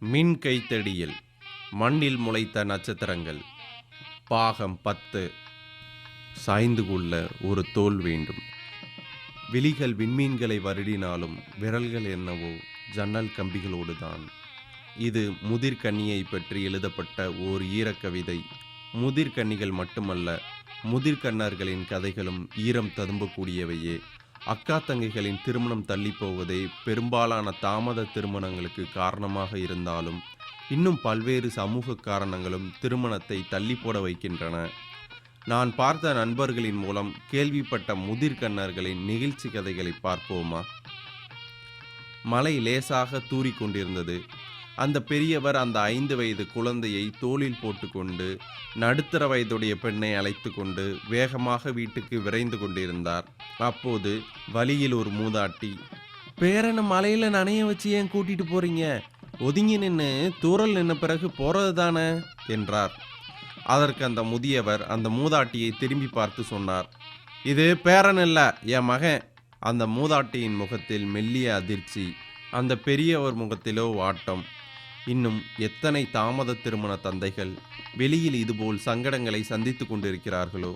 மின் கைத்தடியில் மண்ணில் முளைத்த நட்சத்திரங்கள். பாகம் பத்து. சாய்ந்து கொள்ள ஒரு தோல் வேண்டும். விழிகள் விண்மீன்களை வருடினாலும் விரல்கள் என்னவோ ஜன்னல் கம்பிகளோடுதான் இது முதிர்கன்னியை பற்றி எழுதப்பட்ட ஓர் ஈரக்கவிதை முதிர்கன்னிகள் மட்டுமல்ல முதிர்கண்ணர்களின் கதைகளும் ஈரம் ததும்பக்கூடியவையே. அக்கா தங்கைகளின் திருமணம் தள்ளி போவதே பெரும்பாலான தாமத திருமணங்களுக்கு காரணமாக இருந்தாலும் இன்னும் பல்வேறு சமூக காரணங்களும் திருமணத்தை தள்ளி போட வைக்கின்றன. நான் பார்த்த நண்பர்களின் மூலம் கேள்விப்பட்ட முதிர்கண்ணர்களின் நிகழ்ச்சி கதைகளை பார்ப்போமா? மழை லேசாக தூறிக்கொண்டிருந்தது அந்த பெரியவர் அந்த ஐந்து வயது குழந்தையை தோளில் போட்டுக்கொண்டு நடுத்தர வயதுடைய பெண்ணை அழைத்து கொண்டு வேகமாக வீட்டுக்கு விரைந்து கொண்டிருந்தார். அப்போது வழியில் ஒரு மூதாட்டி பேரனை மலையில் நனைய வச்சு ஏன் கூட்டிட்டு போறீங்க? ஒதுங்கி நின்று தூரல் நின்ன பிறகு போறது தானே? என்றார். அதற்கு அந்த முதியவர் அந்த மூதாட்டியை திரும்பி பார்த்து சொன்னார் இது பேரன் இல்லை என் மகன். அந்த மூதாட்டியின் முகத்தில் மெல்லிய அதிர்ச்சி அந்த பெரியவர் முகத்திலோ வாட்டம் இன்னும் எத்தனை தாமத திருமண தந்தைகள் வெளியில் இதுபோல் சங்கடங்களை சந்தித்து கொண்டிருக்கிறார்களோ?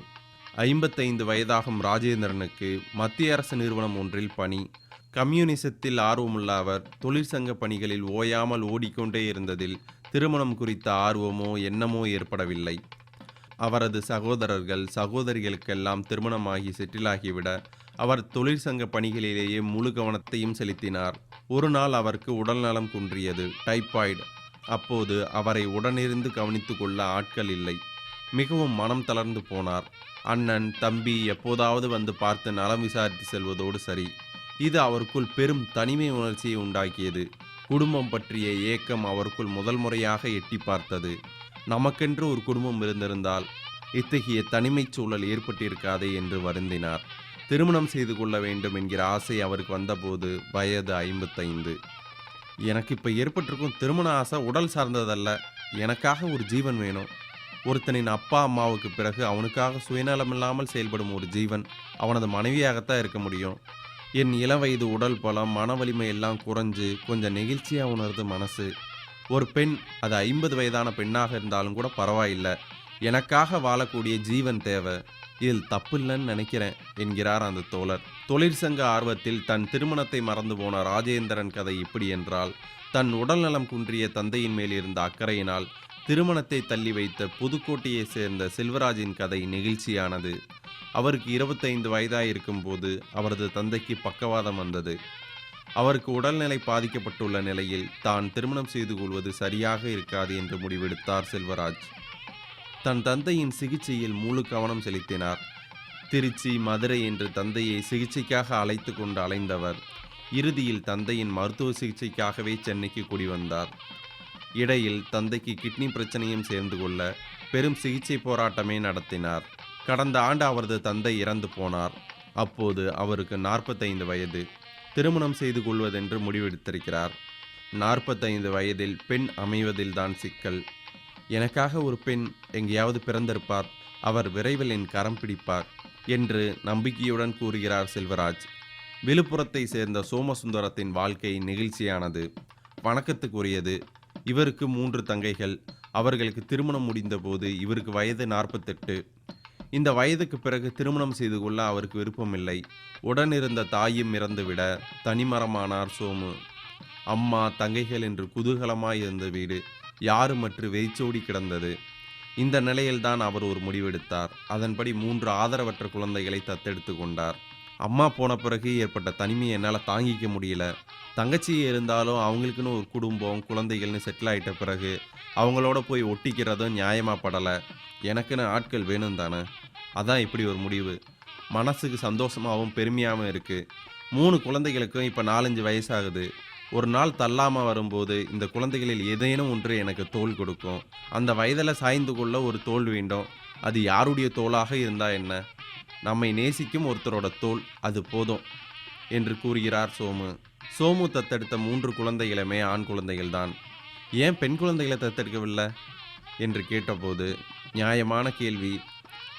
ஐம்பத்தைந்து வயதாகும் ராஜேந்திரனுக்கு மத்திய அரசு நிறுவனம் ஒன்றில் பணி. கம்யூனிசத்தில் ஆர்வமுள்ள அவர் தொழிற்சங்க பணிகளில் ஓயாமல் ஓடிக்கொண்டே இருந்ததில் திருமணம் குறித்த ஆர்வமோ எண்ணமோ ஏற்படவில்லை. அவரது சகோதரர்கள் சகோதரிகளுக்கெல்லாம் திருமணமாகி செட்டிலாகிவிட அவர் தொழிற்சங்க பணிகளிலேயே முழு கவனத்தையும் செலுத்தினார். ஒரு நாள் அவருக்கு உடல்நலம் குன்றியது டைபாய்டு. அப்போது அவரை உடனிருந்து கவனித்து கொள்ள ஆட்கள் இல்லை. மிகவும் மனம் தளர்ந்து போனார். அண்ணன் தம்பி எப்போதாவது வந்து பார்த்து நலம் விசாரித்து செல்வதோடு சரி. இது அவருக்குள் பெரும் தனிமை உணர்ச்சியை உண்டாக்கியது. குடும்பம் பற்றிய ஏக்கம் அவருக்குள் முதல் முறையாக எட்டி பார்த்தது. நமக்கென்று ஒரு குடும்பம் இருந்திருந்தால் இத்தகைய தனிமைச் சூழல் ஏற்பட்டிருக்காதே என்று வருந்தினார். திருமணம் செய்து கொள்ள வேண்டும் என்கிற ஆசை அவருக்கு வந்தபோது வயது ஐம்பத்தைந்து. எனக்கு இப்போ ஏற்பட்டிருக்கும் திருமண ஆசை உடல் சார்ந்ததல்ல. எனக்காக ஒரு ஜீவன் வேணும். ஒருத்தனின் அப்பா அம்மாவுக்கு பிறகு அவனுக்காக சுயநலமில்லாமல் செயல்படும் ஒரு ஜீவன் அவனது மனைவியாகத்தான் இருக்க முடியும். என் இளவயது உடல் பலம் மன வலிமை எல்லாம் குறைஞ்சு கொஞ்சம் நெகிழ்ச்சியாக உணருது மனசு. ஒரு பெண் அது ஐம்பது வயதான பெண்ணாக இருந்தாலும் கூட பரவாயில்லை. எனக்காக வாழக்கூடிய ஜீவன் தேவை. இதில் தப்பு இல்லைன்னு நினைக்கிறேன் என்கிறார் அந்த தோழர். தொழிற்சங்க ஆர்வத்தில் தன் திருமணத்தை மறந்து போன ராஜேந்திரன் கதை இப்படி என்றால் தன் உடல்நலம் குன்றிய தந்தையின் மேல் இருந்த அக்கறையினால் திருமணத்தை தள்ளி வைத்த புதுக்கோட்டையைச் சேர்ந்த செல்வராஜின் கதை நெகிழ்ச்சியானது. அவருக்கு இருபத்தைந்து வயதாயிருக்கும் போது அவரது தந்தைக்கு பக்கவாதம் வந்தது. அவருக்கு உடல்நிலை பாதிக்கப்பட்டுள்ள நிலையில் தான் திருமணம் செய்து கொள்வது சரியாக இருக்காது என்று முடிவெடுத்தார் செல்வராஜ். தன் தந்தையின் சிகிச்சையில் முழு கவனம் செலுத்தினார். திருச்சி மதுரை என்று தந்தையை சிகிச்சைக்காக அழைத்து கொண்டு அலைந்தவர் இறுதியில் தந்தையின் மருத்துவ சிகிச்சைக்காகவே சென்னைக்கு குடிவந்தார். இடையில் தந்தைக்கு கிட்னி பிரச்சனையும் சேர்ந்து கொள்ள பெரும் சிகிச்சை போராட்டமே நடத்தினார். கடந்த ஆண்டு அவரது தந்தை இறந்து போனார். அப்போது அவருக்கு நாற்பத்தைந்து வயது. திருமணம் செய்து கொள்வதென்று முடிவெடுத்திருக்கிறார். நாற்பத்தைந்து வயதில் பெண் அமைவதில்தான் சிக்கல். எனக்காக ஒரு பெண் எங்கேயாவது பிறந்திருப்பார். அவர் விரைவில் என் கரம் பிடிப்பார் என்று நம்பிக்கையுடன் கூறுகிறார் செல்வராஜ். விழுப்புரத்தை சேர்ந்த சோமசுந்தரத்தின் வாழ்க்கை நெகிழ்ச்சியானது. வணக்கத்துக்குரியது. இவருக்கு மூன்று தங்கைகள். அவர்களுக்கு திருமணம் முடிந்தபோது இவருக்கு வயது நாற்பத்தெட்டு. இந்த வயதுக்கு பிறகு திருமணம் செய்து கொள்ள அவருக்கு விருப்பமில்லை. உடனிருந்த தாயும் இறந்துவிட தனிமரமானார் சோமு. அம்மா தங்கைகள் என்று குதூகலமாய் இருந்த வீடு யாருமற்று வெறிச்சோடி கிடந்தது? இந்த நிலையில்தான் அவர் ஒரு முடிவெடுத்தார். அதன்படி மூன்று ஆதரவற்ற குழந்தைகளை தத்தெடுத்து கொண்டார். அம்மா போன பிறகு ஏற்பட்ட தனிமையை என்னால் தாங்கிக்க முடியல. தங்கச்சி இருந்தாலும் அவங்களுக்குன்னு ஒரு குடும்பம் குழந்தைகள்னு செட்டில் ஆகிட்ட பிறகு அவங்களோட போய் ஒட்டிக்கிறதும் நியாயமாகப்படலை படலை. எனக்குன்னு ஆட்கள் வேணும் தானே அதான் இப்படி ஒரு முடிவு. மனசுக்கு சந்தோஷமாகவும் பெருமையாகவும் இருக்குது மூணு குழந்தைகளுக்கும் இப்போ நாலஞ்சு வயசாகுது. ஒரு நாள் தள்ளாமல் வரும்போது இந்த குழந்தைகளில் ஏதேனும் ஒன்று எனக்கு தோல் கொடுக்கும். அந்த வயதில் சாய்ந்து கொள்ள ஒரு தோல் வேண்டும். அது யாருடைய தோளாக இருந்தால் என்ன? நம்மை நேசிக்கும் ஒருத்தரோட தோல் அது போதும் என்று கூறுகிறார் சோமு. சோமு தத்தெடுத்த மூன்று குழந்தைகளுமே ஆண் குழந்தைகள்தான். ஏன் பெண் குழந்தைகளை தத்தெடுக்கவில்லை? என்று கேட்டபோது நியாயமான கேள்வி.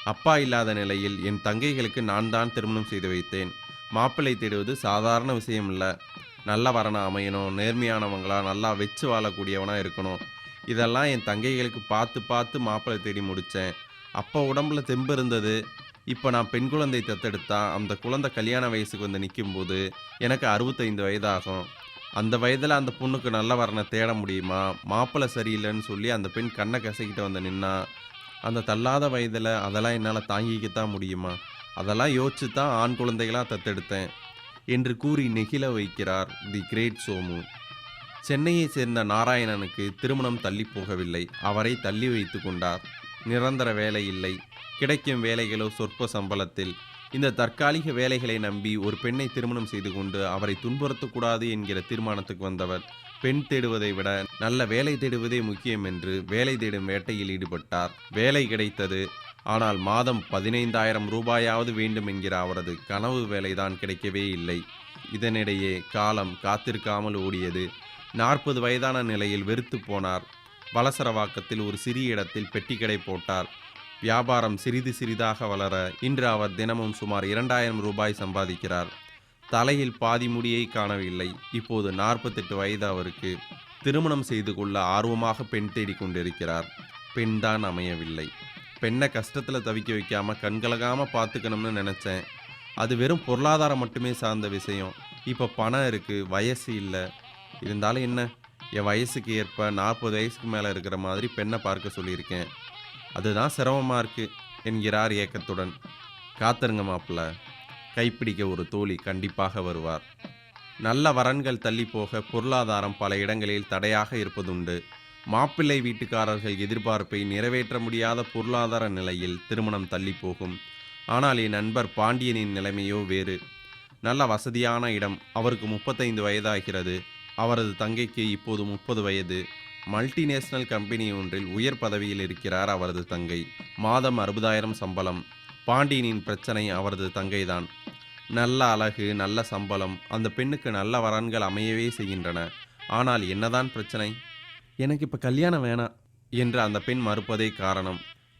அப்பா இல்லாத நிலையில் என் தங்கைகளுக்கு நான் தான் திருமணம் செய்து வைத்தேன். மாப்பிள்ளை தேடுவது சாதாரண விஷயம் இல்லை நல்ல வரனா அமையணும் நேர்மையானவங்களாக நல்லா வச்சு வாழக்கூடியவனாக இருக்கணும். இதெல்லாம் என் தங்கைகளுக்கு பார்த்து பார்த்து மாப்பிள்ளை தேடி முடித்தேன் அப்போ உடம்புல தெம்பு இருந்தது. இப்போ நான் பெண் குழந்தை தத்தெடுத்தா அந்த குழந்தை கல்யாண வயசுக்கு வந்து நிற்கும்போது எனக்கு அறுபத்தைந்து வயதாகும். அந்த வயதில் அந்த பொண்ணுக்கு நல்ல வரனை தேட முடியுமா? மாப்பிள்ளை சரியில்லைன்னு சொல்லி அந்த பெண் கண்ணை கசக்கிட்டு வந்து நின்னா அந்த தள்ளாத வயதில் அதெல்லாம் என்னால் தாங்கிக்கத்தான் முடியுமா? அதெல்லாம் யோசிச்சு தான் ஆண் குழந்தைகளாக தத்தெடுத்தேன். என்று கூறி நெகிழ வைக்கிறார் தி கிரேட் சோமு. சென்னையை சேர்ந்த நாராயணனுக்கு திருமணம் தள்ளி போகவில்லை. அவரை தள்ளி வைத்து கொண்டார். நிரந்தர வேலை இல்லை. கிடைக்கும் வேலைகளோ சொற்ப சம்பளத்தில். இந்த தற்காலிக வேலைகளை நம்பி ஒரு பெண்ணை திருமணம் செய்து கொண்டு அவரை துன்புறுத்தக்கூடாது என்கிற தீர்மானத்துக்கு வந்தவர். பெண் தேடுவதை விட நல்ல வேலை தேடுவதே முக்கியம் என்று வேலை தேடும் வேட்டையில் ஈடுபட்டார். வேலை கிடைத்தது ஆனால் மாதம் பதினைந்தாயிரம் ரூபாயாவது வேண்டும் என்கிற அவரது கனவு வேலைதான் கிடைக்கவே இல்லை. இதனிடையே காலம் காத்திருக்காமல் ஓடியது. நாற்பது வயதான நிலையில் வெறுத்து போனார். வலசரவாக்கத்தில் ஒரு சிறிய இடத்தில் பெட்டிக்கடை போட்டார். வியாபாரம் சிறிது சிறிதாக வளர இன்று அவர் தினமும் சுமார் இரண்டாயிரம் ரூபாய் சம்பாதிக்கிறார். தலையில் பாதி முடியை காணவில்லை. இப்போது நாற்பத்தெட்டு வயது அவருக்கு. திருமணம் செய்து கொள்ள ஆர்வமாக பெண் தேடிக் கொண்டிருக்கிறார் பெண்தான் அமையவில்லை. பெண்ணை கஷ்டத்தில் தவிக்க வைக்காமல் கண்கலகாமல் பார்த்துக்கணும்னு நினச்சேன். அது வெறும் பொருளாதாரம் மட்டுமே சார்ந்த விஷயம். இப்போ பணம் இருக்குது வயசு இல்லை. இருந்தாலும் என்ன? என் வயசுக்கு ஏற்ப நாற்பது வயசுக்கு மேலே இருக்கிற மாதிரி பெண்ணை பார்க்க சொல்லியிருக்கேன். அதுதான் சிரமமாக இருக்குது என்கிறார் ஏக்கத்துடன். காத்திருங்க மாப்பிள்ள. கைப்பிடிக்க ஒரு தோழி கண்டிப்பாக வருவார். நல்ல வரன்கள் தள்ளி போக பொருளாதாரம் பல இடங்களில் தடையாக இருப்பதுண்டு. மாப்பிள்ளை வீட்டுக்காரர்கள் எதிர்பார்ப்பை நிறைவேற்ற முடியாத பொருளாதார நிலையில் திருமணம் தள்ளி போகும். ஆனால் என் நண்பர் பாண்டியனின் நிலைமையோ வேறு. நல்ல வசதியான இடம். அவருக்கு முப்பத்தைந்து வயதாகிறது. அவரது தங்கைக்கு இப்போது முப்பது வயது. மல்டிநேஷனல் கம்பெனி ஒன்றில் உயர் பதவியில் இருக்கிறார் அவரது தங்கை. மாதம் அறுபதாயிரம் சம்பளம். பாண்டியனின் பிரச்சனை அவரது தங்கைதான். நல்ல அழகு நல்ல சம்பளம். அந்த பெண்ணுக்கு நல்ல வரன்கள் அமையவே செய்கின்றன. ஆனால் என்னதான் பிரச்சனை? எனக்கு இப்போ கல்யாணம் வேணாம். என்று அந்த பெண் மறுப்பதே காரணம்.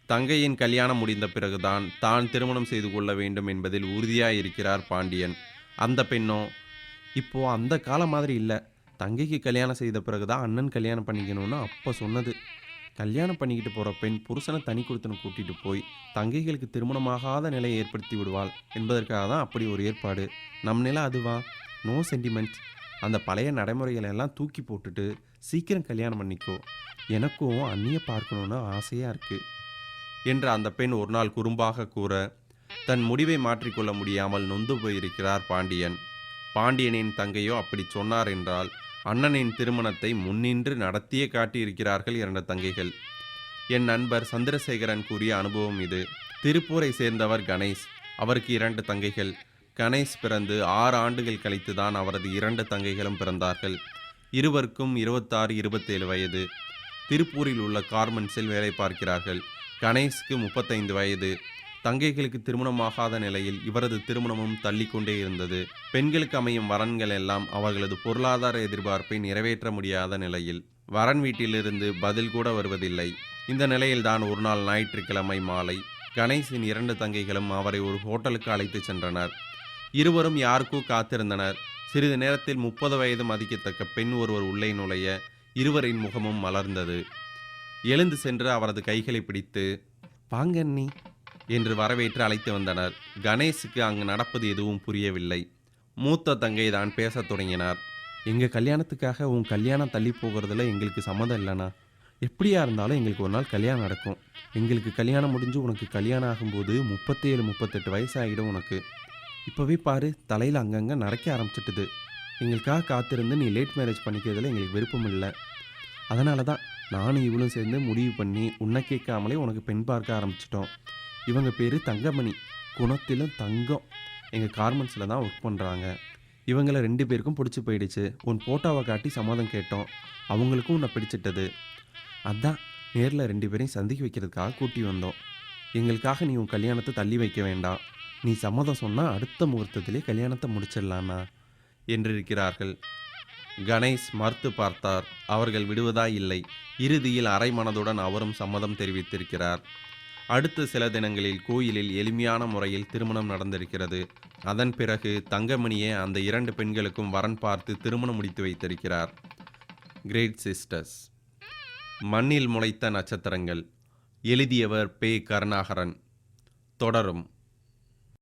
தங்கையின் கல்யாணம் முடிந்த பிறகுதான் தான் திருமணம் செய்து கொள்ள வேண்டும் என்பதில் உறுதியாக இருக்கிறார் பாண்டியன். அந்த பெண்ணோ இப்போ அந்த காலம் மாதிரி இல்லை. தங்கைக்கு கல்யாணம் செய்த பிறகுதான் அண்ணன் கல்யாணம் பண்ணிக்கணும்னு அப்போ சொன்னது. கல்யாணம் பண்ணிக்கிட்டு போகிற பெண் புருஷனை தனி கொடுத்தனு கூட்டிகிட்டு போய் தங்கைகளுக்கு திருமணமாகாத நிலையை ஏற்படுத்தி விடுவாள். என்பதற்காக தான் அப்படி ஒரு ஏற்பாடு. நம் நிலை அதுவா? No sentiments. அந்த பழைய நடைமுறைகளை எல்லாம் தூக்கி போட்டுட்டு சீக்கிரம் கல்யாணம் பண்ணிக்கோ. எனக்கும் அண்ணியை பார்க்கணுன்னு ஆசையாக இருக்குது என்று அந்த பெண் ஒரு நாள் குறும்பாக கூற தன் முடிவை மாற்றிக்கொள்ள முடியாமல் நொந்து போயிருக்கிறார் பாண்டியன். பாண்டியனின் தங்கையோ அப்படி சொன்னார் என்றால் அண்ணனின் திருமணத்தை முன்னின்று நடத்தியே காட்டியிருக்கிறார்கள் இரண்டு தங்கைகள். என் நண்பர் சந்திரசேகரன் கூறிய அனுபவம் இது. திருப்பூரை சேர்ந்தவர் கணேஷ் அவருக்கு இரண்டு தங்கைகள். கணேஷ் பிறந்து ஆறு ஆண்டுகள் கழித்து தான் அவரது இரண்டு தங்கைகளும் பிறந்தார்கள். இருவருக்கும் இருபத்தாறு இருபத்தேழு வயது. திருப்பூரில் உள்ள கார்மெண்ட்ஸில் வேலை பார்க்கிறார்கள். கணேஷ்க்கு முப்பத்தைந்து வயது. தங்கைகளுக்கு திருமணமாகாத நிலையில் இவரது திருமணமும் தள்ளிக்கொண்டே இருந்தது. பெண்களுக்கு அமையும் வரன்கள் எல்லாம் அவர்களது பொருளாதார எதிர்பார்ப்பை நிறைவேற்ற முடியாத நிலையில் வரன் வீட்டிலிருந்து பதில் கூட வருவதில்லை. இந்த நிலையில்தான் ஒரு நாள் ஞாயிற்றுக்கிழமை மாலை கணேஷின் இரண்டு தங்கைகளும் அவரை ஒரு ஹோட்டலுக்கு அழைத்துச் சென்றனர். இருவரும் யாருக்கோ காத்திருந்தனர். சிறிது நேரத்தில் முப்பது வயது மதிக்கத்தக்க பெண் ஒருவர் உள்ளே நுழைய இருவரின் முகமும் மலர்ந்தது. எழுந்து சென்று அவரது கைகளை பிடித்து வாங்க அண்ணி என்று வரவேற்று அழைத்து வந்தனர். கணேஷுக்கு அங்கு நடப்பது எதுவும் புரியவில்லை. மூத்த தங்கை தான் பேசத் தொடங்கினார். எங்கள் கல்யாணத்துக்காக உன் கல்யாணம் தள்ளி போகிறதுல எங்களுக்கு சம்மதம் இல்லைண்ணா. எப்படியா இருந்தாலும் எங்களுக்கு ஒரு நாள் கல்யாணம் நடக்கும். எங்களுக்கு கல்யாணம் முடிஞ்சு உனக்கு கல்யாணம் ஆகும்போது முப்பத்தேழு முப்பத்தெட்டு வயசாகிடும் உனக்கு. இப்போவே பாரு தலையில் அங்கங்கே நரைக்க ஆரம்பிச்சிட்டுது. எங்களுக்காக காத்திருந்து நீ லேட் மேரேஜ் பண்ணிக்கிறதுல எங்களுக்கு விருப்பம் இல்லை. அதனால தான் நானும் இவளும் சேர்ந்து முடிவு பண்ணி உன்னை கேட்காமலே உனக்கு பெண் பார்க்க ஆரம்பிச்சிட்டோம். இவங்க பேர் தங்கமணி. குணத்திலும் தங்கம். எங்கள் கார்மெண்ட்ஸில் தான் ஒர்க் பண்ணுறாங்க இவங்கள ரெண்டு பேருக்கும் பிடிச்சி போயிடுச்சு. உன் ஃபோட்டோவை காட்டி சம்மதம் கேட்டோம். அவங்களுக்கும் உன்னை பிடிச்சிட்டது. அதான் நேரில் ரெண்டு பேரையும் சந்திக்க வைக்கிறதுக்காக கூட்டி வந்தோம். எங்களுக்காக நீ உன் கல்யாணத்தை தள்ளி வைக்க வேண்டாம். நீ சம்மதம் சொன்னால் அடுத்த முகூர்த்தத்திலே கல்யாணத்தை முடிச்சிடலாண்ணா என்றிருக்கிறார்கள். கணேஷ் மறுத்து பார்த்தார் அவர்கள் விடுவதா இல்லை. இறுதியில் அரை மனதுடன் அவரும் சம்மதம் தெரிவித்திருக்கிறார். அடுத்த சில தினங்களில் கோயிலில் எளிமையான முறையில் திருமணம் நடந்திருக்கிறது. அதன் பிறகு தங்கமணியே அந்த இரண்டு பெண்களுக்கும் வரன் பார்த்து திருமணம் முடித்து வைத்திருக்கிறார். கிரேட் சிஸ்டர்ஸ் மண்ணில் முளைத்த நட்சத்திரங்கள். எழுதியவர் பே கருணாகரன். தொடரும்.